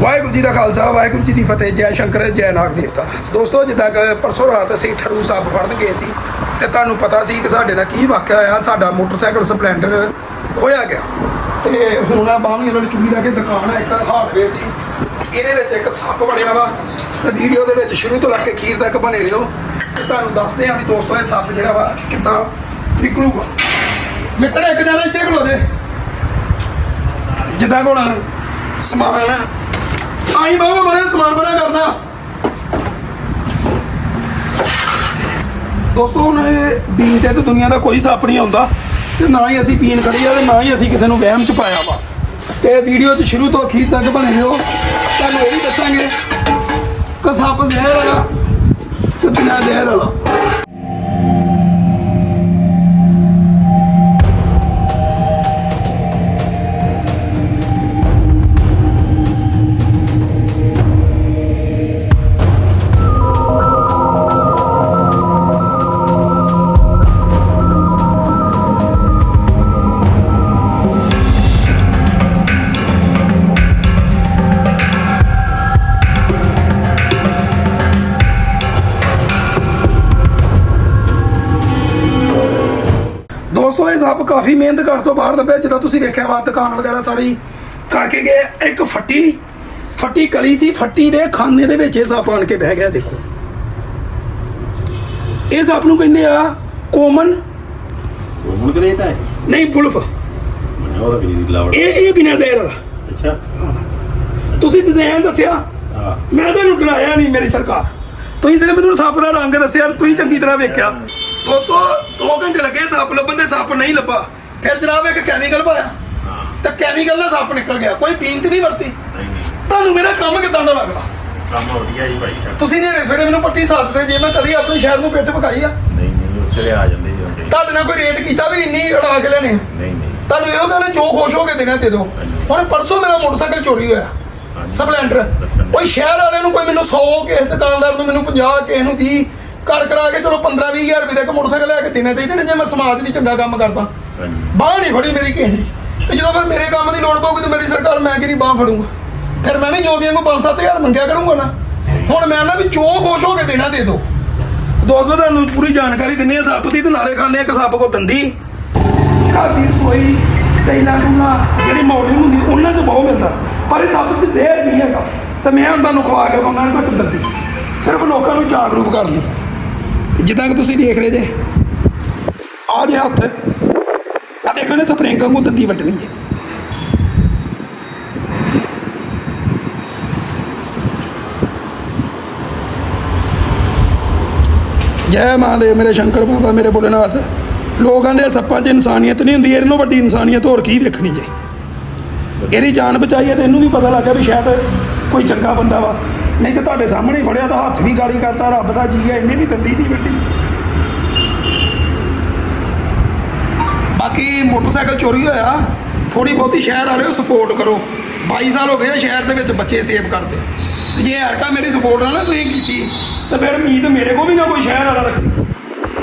ਵਾਹਿਗੁਰੂ ਜੀ ਦਾ ਖਾਲਸਾ, ਵਾਹਿਗੁਰੂ ਜੀ ਦੀ ਫਤਿਹ, ਜੈ ਸ਼ੰਕਰ, ਜੈ ਨਾਗ ਦੇਵਤਾ। ਦੋਸਤੋ, ਜਿੱਦਾਂ ਕਿ ਪਰਸੋਂ ਰਾਤ ਅਸੀਂ ਠਰੂ ਸੱਪ ਫੜਨ ਗਏ ਸੀ, ਤੇ ਤੁਹਾਨੂੰ ਪਤਾ ਸੀ ਕਿ ਸਾਡੇ ਨਾਲ ਕੀ ਵਾਕਿਆ ਹੋਇਆ, ਸਾਡਾ ਮੋਟਰਸਾਈਕਲ ਸਪਲੈਂਡਰ ਖੋਇਆ ਗਿਆ। ਤੇ ਹੁਣ ਆ ਬਾਹਮੀ ਉਹਨਾਂ ਚੁੰਗੀ ਲਾ ਕੇ ਦੁਕਾਨ ਹੈ ਇੱਕ ਹਾਰਡਵੇਅਰ ਦੀ। ਇਹਦੇ ਵਿੱਚ ਇੱਕ ਸੱਪ ਵੜਿਆ ਵਾ, ਤੇ ਵੀਡੀਓ ਦੇ ਵਿੱਚ ਸ਼ੁਰੂ ਤੋਂ ਲੈ ਕੇ ਅਖੀਰ ਤੱਕ ਬਣੇ ਰਹੋ। ਤੇ ਤੁਹਾਨੂੰ ਦੱਸਦੇ ਹਾਂ ਵੀ ਦੋਸਤੋ, ਇਹ ਸੱਪ ਜਿਹੜਾ ਵਾ, ਕਿੱਦਾਂ ਨਿਕਲੂਗਾ ਮਿੱਤਰ, ਇੱਕ ਜਣਾ ਇੱਥੇ ਖਲੋ ਦੇ। ਜਿੱਦਾਂ ਕੋਣ ਸਮਾਨ ਆਈ ਬਾਬੂ ਬੜਾ ਸਮਾਨ ਬੜਾ ਕਰਨਾ। ਦੋਸਤੋ, ਹੁਣ ਇਹ ਬੀਨ ਤੇ ਤਾਂ ਦੁਨੀਆ ਦਾ ਕੋਈ ਸੱਪ ਨਹੀਂ ਆਉਂਦਾ ਤੇ ਨਾ ਹੀ ਅਸੀਂ ਪੀਣ ਖੜੀ ਆ ਤੇ ਨਾ ਹੀ ਅਸੀਂ ਕਿਸੇ ਨੂੰ ਵਹਿਮ ਚ ਪਾਇਆ ਵਾ। ਤੇ ਵੀਡੀਓ ਚ ਸ਼ੁਰੂ ਤੋਂ ਅਖੀਰ ਤੱਕ ਬਣੇ ਰਹੋ। ਤੁਹਾਨੂੰ ਇਹ ਵੀ ਦੱਸਾਂਗੇ ਕਿ ਸੱਪ ਜ਼ਹਿਰ ਵਾਲਾ ਕਿ ਬਿਨਾਂ ਜ਼ਹਿਰ ਵਾਲਾ। ਸੱਪ ਕਾਫੀ ਮਿਹਨਤ ਕਰ ਤੋਂ ਬਾਹਰ ਲੱਭਿਆ ਜਦੋਂ ਤੁਸੀਂ ਵੇਖਿਆ ਵਾ ਦੁਕਾਨ ਵਗੈਰਾ ਸਾਰੀ ਕਰਕੇ ਗਏ ਇੱਕ ਫੱਟੀ ਫੱਟੀ ਕਲੀ ਸੀ ਫੱਟੀ ਦੇ ਖਾਨੇ ਦੇ ਵਿੱਚ ਇਹ ਸੱਪ ਆਣ ਕੇ ਬਹਿ ਗਿਆ ਦੇਖੋ। ਇਹ ਸੱਪ ਨੂੰ ਕਹਿੰਦੇ ਆ ਕੋਮਨ ਹੈ? ਨਹੀਂ ਬੁਲਫ ਇਹ ਇਹ ਬਿਨਾਂ ਜ਼ਹਿਰ ਵਾਲਾ ਅੱਛਾ। ਤੁਸੀਂ ਡਿਜ਼ਾਈਨ ਦੱਸਿਆ? ਮੈਂ ਤੁਹਾਨੂੰ ਡਰਾਇਆ ਨਹੀਂ ਮੇਰੀ ਸਰਕਾਰ। ਤੁਸੀਂ ਸਿਰਫ ਮੈਨੂੰ ਸੱਪ ਦਾ ਰੰਗ ਦੱਸਿਆ ਤੁਸੀਂ ਚੰਗੀ ਤਰ੍ਹਾਂ ਵੇਖਿਆ। ਦੋਸਤੋ 2 ਘੰਟੇ ਲੱਗੇ ਸੱਪ ਲੱਭਣ ਦੇ ਸੱਪ ਨਹੀਂ ਲੱਭਾ। ਫਿਰ ਜਨਾਬ ਇੱਕ ਕੈਮੀਕਲ ਪਾਇਆ। ਤਾਂ ਕੈਮੀਕਲ ਨਾਲ ਸੱਪ ਨਿਕਲ ਗਿਆ। ਕੋਈ ਬੀਨਤ ਨਹੀਂ ਵਰਤੀ। ਤੁਹਾਨੂੰ ਮੇਰਾ ਕੰਮ ਕਿਦਾਂ ਦਾ ਲੱਗਦਾ? ਕੰਮ ਵਧੀਆ ਜੀ ਭਾਈ ਸਾਹਿਬ। ਤੁਸੀਂ ਨੇ ਸਵੇਰੇ ਮੈਨੂੰ ਪੱਟੀ ਸਾਧਦੇ ਜੇ ਮੈਂ ਕਦੀ ਆਪਣੇ ਸ਼ਹਿਰ ਨੂੰ ਪਿੱਠ ਪਕਾਈ ਆ। ਨਹੀਂ ਨਹੀਂ ਉਸੇ ਆ ਜਾਂਦੇ ਜੀ ਹੁੰਦੇ ਤੁਹਾਡੇ ਨਾਲ ਕੋਈ ਰੇਟ ਕੀਤਾ ਵੀ ਇੰਨੀ ਉਡਾ ਕੇ ਲੈਣੇ? ਨਹੀਂ ਨਹੀਂ। ਤੁਹਾਨੂੰ ਇਹੋ ਕਹਿੰਦੇ ਜੋ ਖੁਸ਼ ਹੋ ਕੇ ਦੇਣਾ ਦੇ ਦਿਓ। ਹੁਣ ਪਰਸੋਂ ਮੇਰਾ ਮੋਟਰਸਾਈਕਲ ਚੋਰੀ ਹੋਇਆ। ਸਪਲੈਂਡਰ। ਕੋਈ ਸ਼ਹਿਰ ਵਾਲੇ ਨੂੰ ਕੋਈ ਮੈਨੂੰ 100 ਕਿਸੇ ਦੁਕਾਨਦਾਰ ਨੂੰ ਮੈਨੂੰ 50 ਕਿਸੇ ਨੂੰ 20 ਕਰ ਕਰਾ ਕੇ ਚਲੋ 15 20000 ਰੁਪਏ ਦਾ ਇੱਕ ਮੋਟਰਸਾਈਕਲ ਲੈ ਕੇ ਦੇਣਾ ਚਾਹੀਦੇ ਨੇ ਜੇ ਮੈਂ ਸਮਾਜ ਲਈ ਚੰਗਾ ਕੰਮ ਕਰਦਾ। ਬਾਹ ਨਹੀਂ ਫੜੀ ਮੇਰੀ ਕਿਸੇ ਨੇ। ਤੇ ਜਦੋਂ ਫਿਰ ਮੇਰੇ ਕੰਮ ਦੀ ਲੋੜ ਪਊਗੀ ਤੇ ਮੇਰੀ ਸਰਕਾਰ ਮੈਂ ਕਿ ਨਹੀਂ ਬਾਹ ਫੜੂੰਗਾ? ਫਿਰ ਮੈਂ ਵੀ ਜੋਗੀਆਂ ਨੂੰ 5-7000 ਮੰਗਿਆ ਕਰੂੰਗਾ ਨਾ। ਹੁਣ ਮੈਂ ਨਾ ਵੀ ਚੋ ਖੁਸ਼ ਹੋ ਕੇ ਦੇਣਾ ਦੇ ਦਿਓ। ਦੋਸਤੋ ਤੁਹਾਨੂੰ ਪੂਰੀ ਜਾਣਕਾਰੀ ਦਿੰਨੇ ਆ ਸੱਪ ਦੀ ਤੇ ਨਾਲੇ ਖਾਣੇ ਇੱਕ ਸੱਪ ਕੋ ਦੰਦੀ। ਘਰ ਦੀ ਰਸੋਈ ਤੈਲਾਂ ਟੂਣਾ ਜਿਹੜੀ ਮੌਡਲਿੰਗ ਹੁੰਦੀ ਉਹਨਾਂ 'ਚ ਬਹੁਤ ਮਿਲਦਾ। ਪਰ ਇਹ ਸੱਪ 'ਚ ਜ਼ਹਿਰ ਨਹੀਂ ਹੈਗਾ। ਤੇ ਮੈਂ ਹੁਣ ਤੁਹਾਨੂੰ ਖਵਾ ਕੇ ਕਹੂੰਗਾ ਮੈਂ ਦੰਦੀ। ਸਿਰਫ ਲੋਕਾਂ ਨੂੰ ਜਾਗਰੂਕ ਕਰ ਲਈ। ਜਿੱਦਾਂ ਕਿ ਤੁਸੀਂ ਦੇਖ ਰਹੇ ਜੇ। ਆ ਜੇ ਹੱਥ। ਆ ਦੇਖੋ ਨੇ, ਸਪਰਿੰਗ ਵਾਂਗੂ ਦੰਦੀ ਵੱਟਣੀ ਹੈ। ਜੈ ਮਹਾਦੇਵ ਮੇਰੇ ਸ਼ੰਕਰ ਬਾਬਾ, ਮੇਰੇ ਭੋਲੇਨਾਥ। ਲੋਕਾਂ ਦੇ ਸੱਪਾਂ 'ਚ ਇਨਸਾਨੀਅਤ ਨਹੀਂ ਹੁੰਦੀ, ਇਹਨੂੰ ਵੱਡੀ ਇਨਸਾਨੀਅਤ, ਹੋਰ ਕੀ ਦੇਖਣੀ ਜੇ? ਇਹਦੀ ਜਾਨ ਬਚਾਈ ਹੈ ਤੇ ਇਹਨੂੰ ਵੀ ਪਤਾ ਲੱਗਾ ਵੀ ਸ਼ਾਇਦ ਕੋਈ ਚੰਗਾ ਬੰਦਾ ਵਾ। ਨਹੀਂ ਤੇ ਤੁਹਾਡੇ ਸਾਹਮਣੇ ਫੜਿਆ ਤਾਂ ਹੱਥ ਵੀ ਗਾਲੀ ਕਰਤਾ, ਰੱਬ ਦਾ ਜੀ ਹੈ ਇਹਨੇ ਵੀ ਦੰਦੀ ਦੀ ਵੱਡੀ ਬਾਕੀ ਮੋਟਰਸਾਈਕਲ ਚੋਰੀ ਹੋਇਆ ਥੋੜੀ ਬਹੁਤੀ ਸ਼ਹਿਰ ਵਾਲਿਓ ਸਪੋਰਟ ਕਰੋ। 22 ਸਾਲ ਹੋ ਗਏ ਸ਼ਹਿਰ ਦੇ ਵਿੱਚ ਬੱਚੇ ਸੇਵ ਕਰਦੇ। ਤੇ ਜੇ ਹਰਕਾ ਮੇਰੀ ਸਪੋਰਟ ਨਾ ਨਾ ਤੁਸੀਂ ਕੀਤੀ, ਤਾਂ ਫਿਰ ਉਮੀਦ ਮੇਰੇ ਕੋਲ ਵੀ ਨਾ ਕੋਈ ਸ਼ਹਿਰ ਵਾਲਾ ਰੱਖੀ।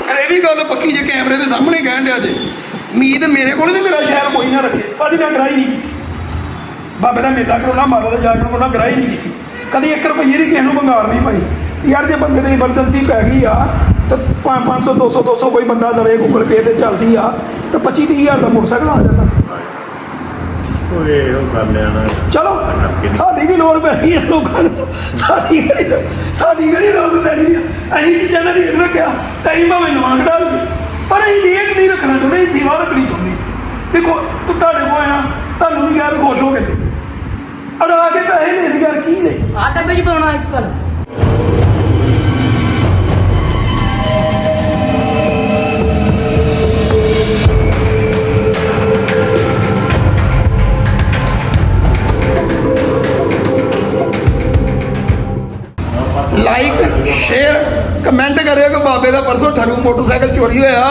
ਪਰ ਇਹ ਵੀ ਗੱਲ ਪੱਕੀ ਜੇ ਕੈਮਰੇ ਦੇ ਸਾਹਮਣੇ ਕਹਿਣ ਡਿਆ ਜੇ ਉਮੀਦ ਮੇਰੇ ਕੋਲ ਵੀ ਮੇਰਾ ਸ਼ਹਿਰ ਕੋਈ ਨਾ ਰੱਖੇ। ਕਦੀ ਮੈਂ ਗਰਾਈ ਨਹੀਂ ਕੀਤੀ। ਬਾਬੇ ਦਾ ਮੇਲਾ ਕਰਾਉਣਾ, ਮਾਤਾ ਦਾ ਜਾਗਰਣ ਕਰਾਉਣਾ ਗਰਾਈ ਨਹੀਂ ਕੀਤੀ। ਕਦੀ 1 ਰੁਪਈਏ ਦੀ ਕਿਸੇ ਨੂੰ ਬੰਗਾਲ ਨਹੀਂ ਪਾਈ ਯਾਰ ਜੇ ਬੰਦੇ ਦੀ ਐਮਰਜੈਂਸੀ ਪੈ ਗਈ ਆ ਤਾਂ 500 200 200 ਕੋਈ ਬੰਦਾ ਦਵੇ ਗੂਗਲ ਪੇ ਤੇ ਚੱਲਦੀ ਆ ਤਾਂ 25 ਹਜ਼ਾਰ ਦਾ ਮੋਟਰਸਾਈਕਲ ਆ ਜਾਂਦਾ। ਓਏ ਉਹ ਕਰ ਲਿਆ ਨਾ। ਚਲੋ ਸਾਡੀ ਵੀ ਲੋੜ ਪੈਣੀ ਹੈ ਲੋਕਾਂ ਨੂੰ। ਸਾਡੀ ਕਿਹੜੀ ਸਾਡੀ ਕਿਹੜੀ ਲੋੜ ਪੈਣੀ ਹੈ ਅਸੀਂ ਕੀ ਜਾਣਾ ਰੇਟ ਰੱਖਿਆ ਟਾਈਮ ਭਾਵੇਂ ਨਵਾਂ ਕਢਾ ਲਈਏ ਪਰ ਅਸੀਂ ਰੇਟ ਨਹੀਂ ਰੱਖਣਾ ਚਾਹੁੰਦੇ ਅਸੀਂ ਸੇਵਾ ਰੱਖਣੀ ਚਾਹੁੰਦੇ। ਦੇਖੋ ਤੂੰ ਤੁਹਾਡੇ ਕੋਲ ਆਇਆ ਤੁਹਾਨੂੰ ਵੀ ਯਾਰ ਖੁਸ਼ ਹੋ ਕੇ ਦੇ। ਅੜਾ ਕੇ ਪੈਸੇ ਦੇ ਦੇ ਯਾਰ ਕੀ ਦੇ? ਆ ਡੱਬੇ ਚ ਪਾਉਣਾ ਇੱਕ ਕਰ ਕਮੈਂਟ ਕਰਿਓ ਕਿ ਬਾਬੇ ਦਾ ਪਰਸੋਂ ਠਰੂ ਮੋਟਰਸਾਈਕਲ ਚੋਰੀ ਹੋਇਆ।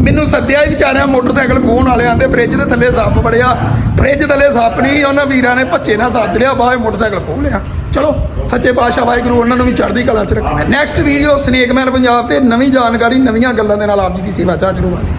ਮੈਨੂੰ ਸੱਦਿਆ ਹੀ ਵਿਚਾਰਿਆ ਮੋਟਰਸਾਈਕਲ ਖੋਹਣ ਵਾਲੇ ਆਂਦੇ ਫ੍ਰਿਜ ਦੇ ਥੱਲੇ ਸੱਪ ਬੜਿਆ ਫ੍ਰਿਜ ਥੱਲੇ ਸੱਪ ਨਹੀਂ, ਉਹਨਾਂ ਵੀਰਾਂ ਨੇ ਭੱਜੇ ਨਾਲ ਸੱਦ ਲਿਆ, ਬਾਹਰ ਮੋਟਰਸਾਈਕਲ ਖੋਹ ਲਿਆ। ਚਲੋ, ਸੱਚੇ ਪਾਤਸ਼ਾਹ ਵਾਹਿਗੁਰੂ, ਉਹਨਾਂ ਨੂੰ ਵੀ ਚੜ੍ਹਦੀ ਕਲਾ ਚ ਰੱਖੇ। ਨੈਕਸਟ ਵੀਡੀਓ ਸਨੇਕਮੈਨ ਪੰਜਾਬ ਤੇ ਨਵੀਂ ਜਾਣਕਾਰੀ, ਨਵੀਆਂ ਗੱਲਾਂ ਦੇ ਨਾਲ ਆਪ ਜੀ ਦੀ ਸੇਵਾ ਚ ਹਾਜ਼ਰ ਹੋਵਾਂਗੇ।